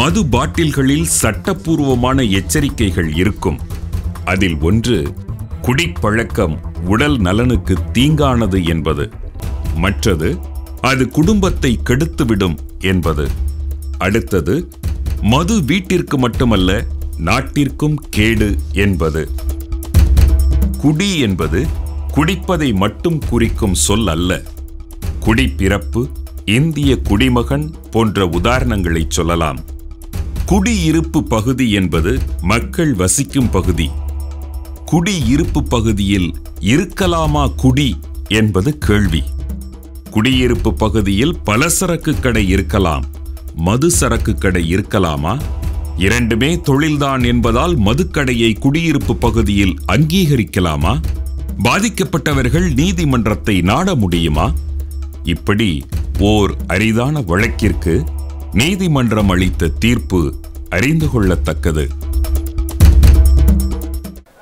மது பாட்டில்களில் சட்டப்பூர்வமான எச்சரிக்கைகள் இருக்கும். அதில் ஒன்று குடிப்பழக்கம் உடல் நலனுக்கு தீங்கானது என்பது. மற்றது அது குடும்பத்தை கெடுத்துவிடும் என்பது. அடுத்தது மது வீட்டிற்கு மட்டுமல்ல நாட்டிற்கும் கேடு என்பது. குடி என்பது குடிப்பதை மட்டும் குறிக்கும் சொல் அல்ல. குடிப்பிறப்பு இந்திய குடிமகன் போன்ற உதாரணங்களை சொல்லலாம். குடியிருப்பு பகுதி என்பது மக்கள் வசிக்கும் பகுதி. குடியிருப்பு பகுதியில் இருக்கலாமா குடி என்பது கேள்வி. குடியிருப்பு பகுதியில் பல சரக்கு கடை இருக்கலாம் மது சரக்கு கடை இருக்கலாமா? இரண்டுமே தொழில்தான் என்பதால் மதுக்கடையை குடியிருப்பு பகுதியில் அங்கீகரிக்கலாமா? பாதிக்கப்பட்டவர்கள் நீதிமன்றத்தை நாட முடியுமா? இப்படி ஓர் அரிதான வழக்கிற்கு நீதிமன்றம் அளித்த தீர்ப்பு அறிந்து கொள்ளத்தக்கது.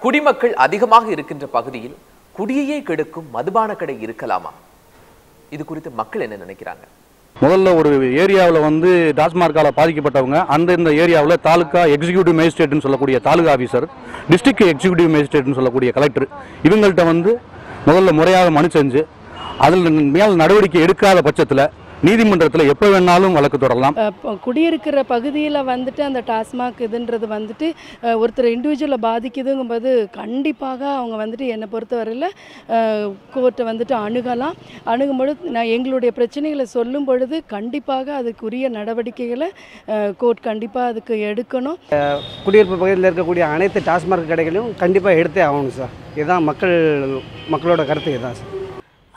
குடிமக்கள் அதிகமாக இருக்கின்ற பகுதியில் குடியையே கெடுக்கும் மதுபான கடை இருக்கலாமா? இது குறித்து மக்கள் என்ன நினைக்கிறாங்க? முதல்ல ஒரு ஏரியாவில் வந்து டாஸ்மார்க்கால பாதிக்கப்பட்டவங்க அந்த இந்த ஏரியாவில் தாலுக்கா எக்ஸிக்யூட்டிவ் மேஜிஸ்ட்ரேட்னு சொல்லக்கூடிய தாலுகா ஆஃபீஸர் டிஸ்ட்ரிக்ட் எக்ஸிக்யூட்டிவ் மேஜிஸ்ட்ரேட்னு சொல்லக்கூடிய கலெக்டர் இவங்கள்ட்ட வந்து முதல்ல முறையாக மனு செஞ்சு அதில் மேல் நடவடிக்கை எடுக்காத பட்சத்தில் நீதிமன்றத்தில் எப்போ வேணாலும் வழக்கு தொடரலாம். குடியிருக்கிற பகுதியில் வந்துட்டு அந்த டாஸ்மாக் இதுன்றது வந்துட்டு ஒருத்தர் இண்டிவிஜுவலை பாதிக்குதுங்கும்போது கண்டிப்பாக அவங்க வந்துட்டு என்னை பொறுத்தவரையில் கோர்ட்டை வந்துட்டு அணுகலாம். அணுகும்பொழுது நான் எங்களுடைய பிரச்சனைகளை சொல்லும் பொழுது கண்டிப்பாக அதுக்குரிய நடவடிக்கைகளை கோர்ட் கண்டிப்பாக அதுக்கு எடுக்கணும். குடியிருப்பு பகுதியில் இருக்கக்கூடிய அனைத்து டாஸ்மாக் கடைகளையும் கண்டிப்பாக எடுத்தே ஆகணும் சார். இதுதான் மக்கள் மக்களோட கருத்து இதுதான் சார்.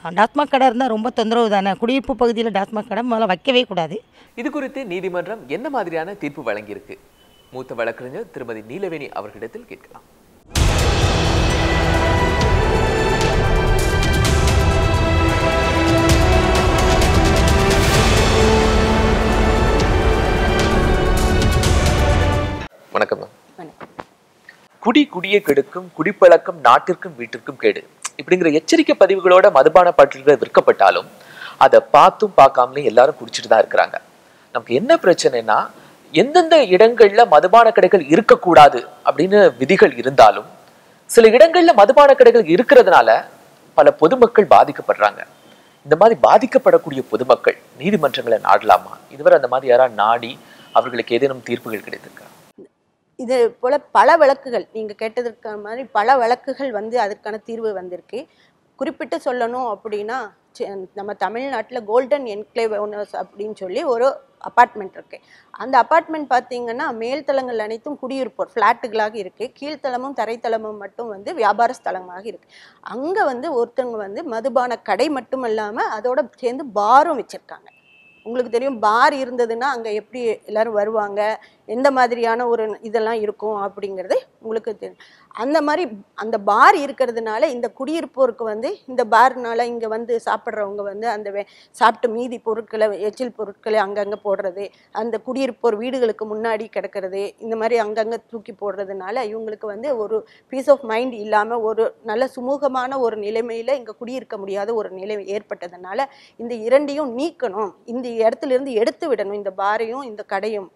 டாஸ்மாக் கடை இருந்தால் ரொம்ப தொந்தரவு தானே? குடியிருப்பு பகுதியில் டாஸ்மாக் கடை முதல்ல வைக்கவே கூடாது. இது குறித்து நீதிமன்றம் என்ன மாதிரியான தீர்ப்பு வழங்கியிருக்கு? மூத்த வழக்கறிஞர் திருமதி நீலவேணி அவர்களிடத்தில் கேட்கலாம். குடி குடியை கெடுக்கும் குடிப்பழக்கம் நாட்டிற்கும் வீட்டிற்கும் கேடு. இப்படிங்கிற எச்சரிக்கை பதிவுகளோட மதுபான பாட்டில்கள் விற்கப்பட்டாலும் அதை பார்த்தும் பார்க்காமலே எல்லாரும் குடிச்சிட்டு தான் இருக்கிறாங்க. நமக்கு என்ன பிரச்சனைனா எந்தெந்த இடங்கள்ல மதுபான கடைகள் இருக்கக்கூடாது அப்படின்னு விதிகள் இருந்தாலும் சில இடங்கள்ல மதுபான கடைகள் இருக்கிறதுனால பல பொதுமக்கள் பாதிக்கப்படுறாங்க. இந்த மாதிரி பாதிக்கப்படக்கூடிய பொதுமக்கள் நீதிமன்றங்களை நாடலாமா? இதுவரை அந்த மாதிரி யாராவது நாடி அவர்களுக்கு ஏதேனும் தீர்ப்புகள் கிடைத்திருக்கா? இது போல் பல வழக்குகள் நீங்கள் கேட்டதற்கு மாதிரி பல வழக்குகள் வந்து அதற்கான தீர்வு வந்திருக்கு. குறிப்பிட்டு சொல்லணும் அப்படின்னா நம்ம தமிழ்நாட்டில் கோல்டன் என்க்ளேவ் ஓனர்ஸ் அப்படின்னு சொல்லி ஒரு அப்பார்ட்மெண்ட் இருக்குது அந்த அப்பார்ட்மெண்ட் பார்த்தீங்கன்னா மேல்தளங்கள் அனைத்தும் குடியிருப்போர் ஃப்ளாட்டுகளாக இருக்குது கீழ்த்தளமும் தரைத்தளமும் மட்டும் வந்து வியாபார ஸ்தலமாக இருக்குது அங்கே வந்து ஒருத்தவங்க வந்து மதுபான கடை மட்டும் இல்லாமல் அதோட சேர்ந்து பாரும் வச்சுருக்காங்க. உங்களுக்கு தெரியும் பார் இருந்ததுன்னா அங்கே எப்படி எல்லாரும் வருவாங்க எந்த மாதிரியான ஒரு இதெல்லாம் இருக்கும் அப்படிங்கிறது உங்களுக்கு தெரியும். அந்த மாதிரி அந்த பார் இருக்கிறதுனால இந்த குடியிருப்போருக்கு வந்து இந்த பார்னால இங்கே வந்து சாப்பிட்றவங்க வந்து அந்த வே- மீதி பொருட்களை எச்சில் பொருட்களை அங்கங்கே போடுறது அந்த குடியிருப்போர் வீடுகளுக்கு முன்னாடி கிடக்கிறது இந்த மாதிரி அங்கங்கே தூக்கி போடுறதுனால இவங்களுக்கு வந்து ஒரு பீஸ் ஆஃப் மைண்ட் இல்லாமல் ஒரு நல்ல சுமூகமான ஒரு நிலைமையில் இங்கே குடியிருக்க முடியாத ஒரு நிலை ஏற்பட்டதுனால இந்த இரண்டையும் நீக்கணும். இந்த இடத்துல இருந்து எடுத்து விடணும். இந்த பாரையும் இந்த கடையும்.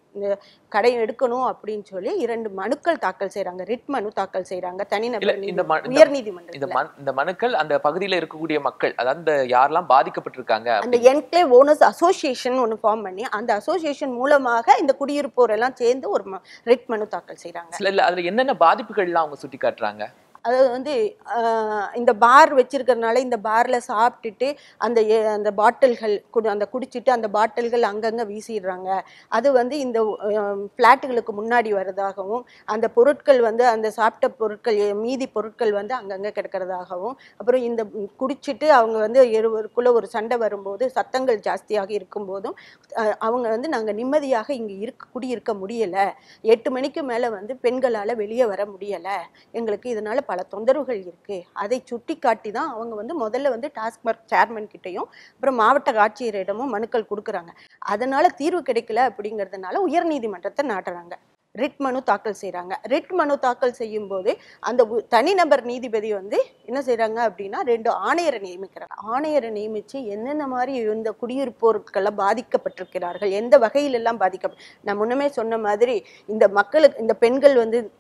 கடையை எடுக்கணும் அப்படின்னு சொல்லி இரண்டு மனுக்கள் தாக்கல் செய்றாங்க. ரிட் மனு தாக்கல் செய்றாங்க. இல்ல தனிநபர் உயர் மனு இந்த மனுக்கள் அந்த பகுதியில இருக்கக்கூடிய மக்கள் அதாவது இந்த யாரெல்லாம் பாதிக்கப்பட்டிருக்காங்க அந்த என்க்ளேவ் ஓனர்ஸ் அசோசியேஷன் ஒன்று ஃபார்ம் பண்ணி அந்த அசோசியேஷன் மூலமாக இந்த குடியிருப்போர் எல்லாம் சேர்ந்து ஒரு ரிட் மனு தாக்கல் செய்றாங்க. சில இல்ல அதுல என்னென்ன பாதிப்புகள்லாம் அவங்க சுட்டி காட்டுறாங்க அதாவது வந்து இந்த பார் வச்சிருக்கறனால இந்த பாரில் சாப்பிட்டுட்டு அந்த அந்த பாட்டில்கள் குடி அந்த குடிச்சிட்டு அந்த பாட்டில்கள் அங்கங்கே வீசிடுறாங்க. அது வந்து இந்த ஃப்ளாட்டுகளுக்கு முன்னாடி வர்றதாகவும் அந்த பொருட்கள் வந்து அந்த சாப்பிட்ட பொருட்கள் மீதி பொருட்கள் வந்து அங்கங்கே கிடக்கிறதாகவும் அப்புறம் இந்த குடிச்சிட்டு அவங்க வந்து இருவருக்குள்ளே ஒரு சண்டை வரும்போது சத்தங்கள் ஜாஸ்தியாக இருக்கும்போதும் அவங்க வந்து நாங்கள் நிம்மதியாக இங்கே இருக்க குடியிருக்க முடியலை. எட்டு மணிக்கு மேலே வந்து பெண்களால் வெளியே வர முடியலை. எங்களுக்கு இதனால் பல தொந்தரவுகள் இருக்கு. அதை சுட்டி காட்டி தான் அவங்க வந்து முதல்ல வந்து டாஸ்மாக் சேர்மன் கிட்டயும் அப்புறம் மாவட்ட ஆட்சியரிடமும் மனுக்கள் கொடுக்குறாங்க. அதனால தீர்வு கிடைக்கல அப்படிங்கிறதுனால உயர்நீதிமன்றத்தை நாட்டுறாங்க. ரிட் மனு தாக்கல் செய்கிறாங்க ரிட் மனு தாக்கல் செய்யும் போது அந்த தனிநபர் நீதிபதி வந்து என்ன செய்கிறாங்க அப்படின்னா ரெண்டு ஆணையரை நியமிக்கிறாங்க. ஆணையரை நியமித்து என்னென்ன மாதிரி இந்த குடியிருப்போருக்கெல்லாம் பாதிக்கப்பட்டிருக்கிறார்கள் எந்த வகையிலெல்லாம் பாதிக்க நான் முன்னமே சொன்ன மாதிரி இந்த மக்களுக்கு இந்த பெண்கள் வந்து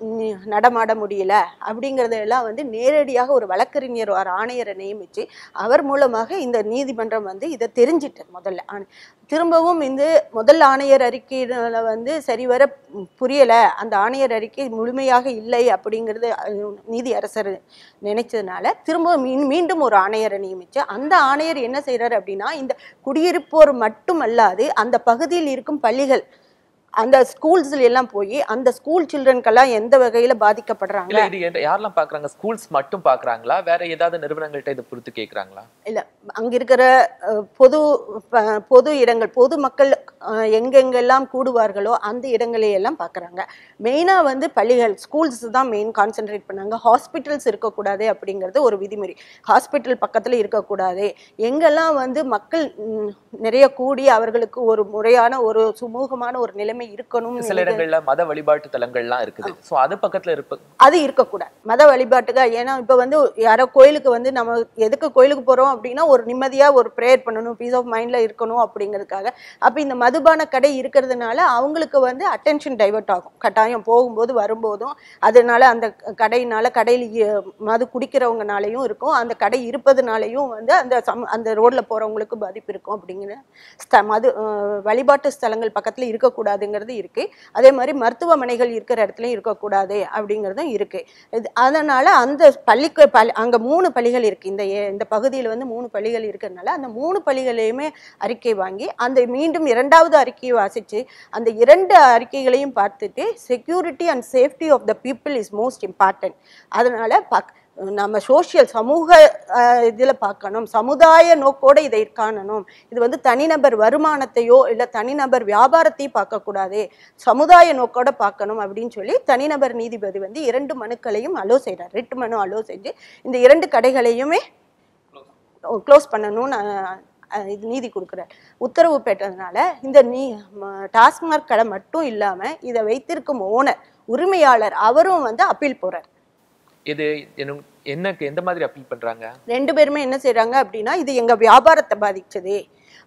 நடமாட முடியல அப்படிங்கிறதெல்லாம் வந்து நேரடியாக ஒரு வழக்கறிஞர் ஒரு ஆணையரை நியமித்து அவர் மூலமாக இந்த நீதிமன்றம் வந்து இதை தெரிஞ்சிட்டு முதல்ல. ஆணை- திரும்பவும் இந்த முதல் ஆணையர் அறிக்கையினால் வந்து சரிவர புரிய முடியலை அந்த ஆணையர் அறிக்கை முழுமையாக இல்லை அப்படிங்கிறது நீதி அரசர் நினைச்சதுனால திரும்ப மீன் மீண்டும் ஒரு ஆணையரை நியமிச்சு அந்த ஆணையர் என்ன செய்கிறார் அப்படின்னா இந்த குடியிருப்போர் மட்டுமல்லாது அந்த பகுதியில் இருக்கும் பள்ளிகள் அந்த ஸ்கூல்ஸ்ல எல்லாம் போய் அந்த ஸ்கூல் சில்ட்ரனுக்கெல்லாம் எந்த வகையில பாதிக்கப்படுறாங்க? இல்ல இது யாரெல்லாம் பாக்குறாங்க? ஸ்கூல்ஸ் மட்டும் பாக்குறாங்களா? வேற ஏதாவது நிறுவனங்கள்ட்ட இதை பொறுத்து கேக்குறாங்களா? இல்ல அங்க இருக்கிற பொது பொது இடங்கள் பொது மக்கள் எங்கெங்கெல்லாம் கூடுவார்களோ அந்த இடங்களை எல்லாம் பார்க்குறாங்க மெயினா வந்து பள்ளிகள் ஸ்கூல்ஸ் தான் மெயின் கான்சென்ட்ரேட் பண்ணாங்க. ஹாஸ்பிட்டல்ஸ் இருக்கக்கூடாது அப்படிங்கிறது ஒரு விதிமுறை. ஹாஸ்பிட்டல் பக்கத்துல இருக்கக்கூடாது. எங்கெல்லாம் வந்து மக்கள் நிறைய கூடி அவர்களுக்கு ஒரு முறையான ஒரு சுமூகமான ஒரு நிலைமை இருக்கணும் சில இடங்கள்ல மத வழிபாட்டு தலங்கள்லாம் இருக்குது. சோ அது பக்கத்துல இருப்ப அது இருக்கக்கூடாது. மத வழிபாட்டுக்கு ஏன்னா இப்போ வந்து யாரோ கோயிலுக்கு வந்து நம்ம எதுக்கு கோயிலுக்கு போகிறோம் அப்படின்னா ஒரு நிம்மதியாக ஒரு ப்ரேயர் பண்ணணும் பீஸ் ஆஃப் மைண்டில் இருக்கணும் அப்படிங்கிறதுக்காக. அப்போ இந்த மதுபான கடை இருக்கிறதுனால அவங்களுக்கு வந்து அட்டென்ஷன் டைவர்ட் ஆகும். கட்டாயம் போகும்போது வரும்போதும் அதனால அந்த கடையினால கடையில் மது குடிக்கிறவங்கனாலையும் இருக்கும். அந்த கடை இருப்பதுனாலையும் வந்து அந்த சம் அந்த ரோட்டில் போகிறவங்களுக்கு பாதிப்பு இருக்கும் அப்படிங்கிற மது வழிபாட்டு ஸ்தலங்கள் பக்கத்தில் இருக்கக்கூடாதுங்கிறது இருக்கு. அதே மாதிரி மருத்துவமனைகள் இருக்கிற இடத்துலையும் இருக்கக்கூடாது அப்படிங்கிறதும் இருக்கு. இது அதனால அந்த பள்ளிக்கு பள்ளி அங்கே மூணு பள்ளிகள் இருக்கு. இந்த இந்த பகுதியில் வந்து மூணு பள்ளிகள் இருக்கிறதுனால அந்த மூணு பள்ளிகளையுமே அறிக்கை வாங்கி அந்த மீண்டும் இரண்டாவது அறிக்கையை வாசித்து அந்த இரண்டு அறிக்கைகளையும் பார்த்துட்டு security and safety of the people is most important அதனால் பக் நம்ம சோஷியல் சமூக இதில் பார்க்கணும். சமுதாய நோக்கோட இதை காணணும். இது வந்து தனிநபர் வருமானத்தையோ இல்லை தனிநபர் வியாபாரத்தையும் பார்க்கக்கூடாது. சமுதாய நோக்கோட பார்க்கணும் அப்படின்னு சொல்லி தனிநபர் நீதிபதி வந்து இரண்டு மனுக்களையும் அலோ செய்கிறார் ரிட்டு மனு அலோ செஞ்சு இந்த இரண்டு கடைகளையுமே க்ளோஸ் பண்ணணும்னு இது நீதி கொடுக்குறார். உத்தரவு பெற்றதுனால இந்த நீ டாஸ்மார்க் கடை மட்டும் இல்லாமல் இதை வைத்திருக்கும் ஓனர் உரிமையாளர் அவரும் வந்து அப்பீல் போகிறார் இது என்ன- என்னக்கு எந்த மாதிரி அப்பீல் பண்றாங்க? ரெண்டு பேருமே என்ன செய்யறாங்க அப்படின்னா இது எங்க வியாபாரத்தை பாதிச்சது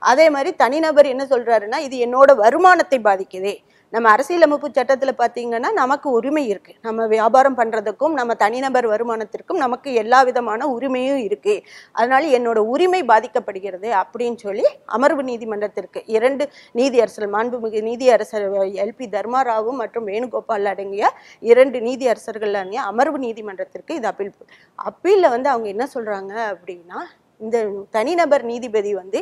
அதே மாதிரி தனிநபர் என்ன சொல்றாருன்னா இது என்னோட வருமானத்தை பாதிக்குது. நம்ம அரசியலமைப்பு சட்டத்தில் பார்த்தீங்கன்னா நமக்கு உரிமை இருக்குது நம்ம வியாபாரம் பண்ணுறதுக்கும் நம்ம தனிநபர் வருமானத்திற்கும் நமக்கு எல்லா விதமான உரிமையும் இருக்குது அதனால் என்னோட உரிமை பாதிக்கப்படுகிறது அப்படின்னு சொல்லி அமர்வு நீதிமன்றத்திற்கு இரண்டு நீதியரசர் மாண்புமிகு நீதியரசர் எல்பி தர்மாராவும் மற்றும் வேணுகோபால் அடங்கிய இரண்டு நீதியரசர்கள் அடங்கிய அமர்வு நீதிமன்றத்திற்கு இது அப்பீல் அப்பீலில் வந்து அவங்க என்ன சொல்கிறாங்க அப்படின்னா இந்த தனிநபர் நீதிபதி வந்து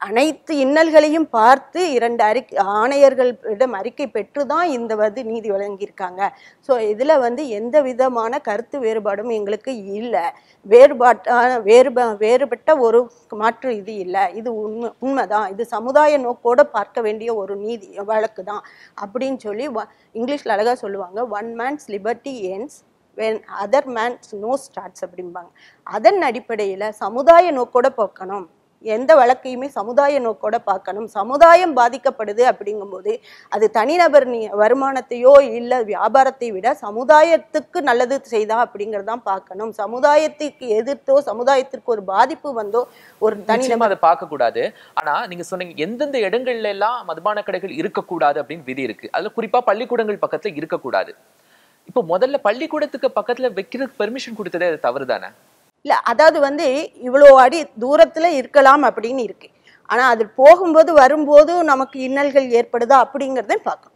அனைத்து இன்னல்களையும் பார்த்து இரண்டு அறிக்கை ஆணையர்களிடம் அறிக்கை பெற்று தான் இந்த வந்து நீதி வழங்கியிருக்காங்க. ஸோ இதில் வந்து எந்த விதமான கருத்து வேறுபாடும் எங்களுக்கு இல்லை. வேறுபாட்டான வேறுப வேறுபட்ட ஒரு மாற்று இது இல்லை. இது உண்மை உண்மைதான். இது சமுதாய நோக்கோட பார்க்க வேண்டிய ஒரு நீதி வழக்கு தான் அப்படின்னு சொல்லி வ- இங்கிலீஷில் அழகாக சொல்லுவாங்க one man's liberty ends when other man's nose starts அப்படிம்பாங்க. அதன் அடிப்படையில் சமுதாய நோக்கோட பார்க்கணும் எந்த வழக்கையுமே சமுதாய நோக்கோட பார்க்கணும். சமுதாயம் பாதிக்கப்படுது அப்படிங்கும்போது அது தனிநபர் நீ வருமானத்தையோ இல்லை வியாபாரத்தை விட சமுதாயத்துக்கு நல்லது செய்தா அப்படிங்கிறதான் பார்க்கணும். சமுதாயத்துக்கு எதிர்த்தோ சமுதாயத்திற்கு ஒரு பாதிப்பு வந்தோ ஒரு தனிநபர் அதை பார்க்க கூடாது ஆனா நீங்க சொன்னீங்க எந்தெந்த இடங்கள்ல எல்லாம் மதுபான கடைகள் இருக்கக்கூடாது அப்படின்னு விதி இருக்கு. அதுல குறிப்பா பள்ளிக்கூடங்கள் பக்கத்துல இருக்கக்கூடாது. இப்போ முதல்ல பள்ளிக்கூடத்துக்கு பக்கத்துல வைக்கிறதுக்கு பெர்மிஷன் கொடுத்ததே அது தவறு தானே இல்லை அதாவது வந்து இவ்வளோ அடி தூரத்தில் இருக்கலாம் அப்படின்னு இருக்கு. ஆனால் அது போகும்போது வரும்போது நமக்கு இன்னல்கள் ஏற்படுதா அப்படிங்கிறதையும் பார்க்கணும்.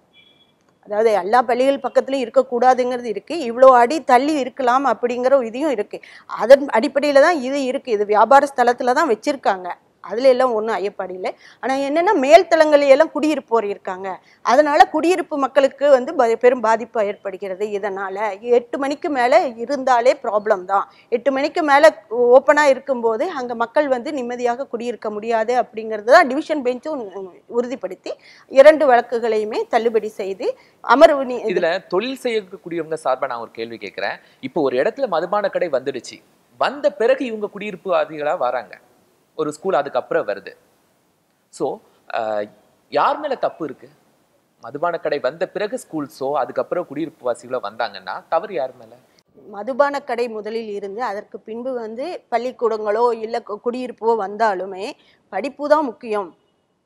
அதாவது எல்லா பள்ளிகள் பக்கத்துலையும் இருக்கக்கூடாதுங்கிறது இருக்கு. இவ்வளோ அடி தள்ளி இருக்கலாம் அப்படிங்கிற இதையும் இருக்கு. அதன் அடிப்படையில் தான் இது இருக்கு. இது வியாபார ஸ்தலத்தில் தான் வச்சிருக்காங்க. அதுல எல்லாம் ஒன்றும் ஐயப்பாடு இல்லை. என்னென்னா என்னன்னா மேல்தளங்கள்ல எல்லாம் குடியிருப்போர் இருக்காங்க. அதனால குடியிருப்பு மக்களுக்கு வந்து பெரும் பாதிப்பு ஏற்படுகிறது இதனால. எட்டு மணிக்கு மேலே இருந்தாலே ப்ராப்ளம் தான். எட்டு மணிக்கு மேலே ஓப்பனாக இருக்கும்போது அங்கே மக்கள் வந்து நிம்மதியாக குடியிருக்க முடியாது அப்படிங்கிறது தான் டிவிஷன் பெஞ்சும் உறுதிப்படுத்தி இரண்டு வழக்குகளையுமே தள்ளுபடி செய்து அமர்வு இதில் இதுல தொழில் செய்யக்கூடியவங்க சார்பாக நான் ஒரு கேள்வி கேட்கிறேன். இப்போ ஒரு இடத்துல மதுபான கடை வந்துடுச்சு. வந்த பிறகு இவங்க குடியிருப்பு அதிகளா வராங்க. ஒரு ஸ்கூல் அதுக்கப்புறம் வருது. ஸோ யார் மேலே தப்பு இருக்குது மதுபான கடை வந்த பிறகு ஸ்கூல்ஸோ அதுக்கப்புறம் குடியிருப்பு வாசிகளோ வந்தாங்கன்னா தவறு யார் மேலே? மதுபான கடை முதலில் இருந்து அதற்கு பின்பு வந்து பள்ளிக்கூடங்களோ இல்லை குடியிருப்போ வந்தாலுமே படிப்பு தான் முக்கியம்.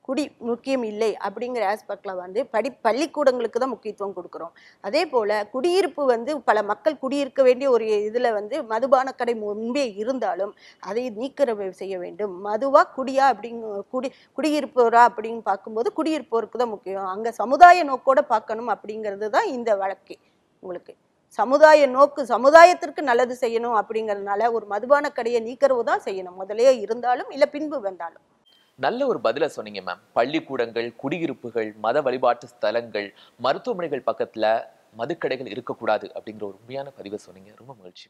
குடி முக்கியம் இல்லை அப்படிங்கிற ஆஸ்பெக்டில் வந்து படி பள்ளிக்கூடங்களுக்கு தான் முக்கியத்துவம் கொடுக்குறோம். அதே போல் குடியிருப்பு வந்து பல மக்கள் குடியிருக்க வேண்டிய ஒரு இதில் வந்து மதுபான கடை முன்பே இருந்தாலும் அதை நீக்கிற செய்ய வேண்டும். மதுவாக குடியா அப்படிங்க குடி குடியிருப்போரா அப்படின்னு பார்க்கும்போது குடியிருப்போருக்கு தான் முக்கியம். அங்கே சமுதாய நோக்கோட பார்க்கணும் அப்படிங்கிறது தான் இந்த வழக்கு உங்களுக்கு. சமுதாய நோக்கு சமுதாயத்திற்கு நல்லது செய்யணும் அப்படிங்கறதுனால ஒரு மதுபான கடையை நீக்கிறவு தான் செய்யணும். முதலே இருந்தாலும் இல்லை பின்பு வந்தாலும். நல்ல ஒரு பதில சொன்னீங்க மேம் பள்ளிக்கூடங்கள் குடியிருப்புகள் மத வழிபாட்டு ஸ்தலங்கள் மருத்துவமனைகள் பக்கத்துல மதுக்கடைகள் இருக்கக்கூடாது அப்படிங்கிற ஒரு உண்மையான பதிவை சொன்னீங்க. ரொம்ப மகிழ்ச்சி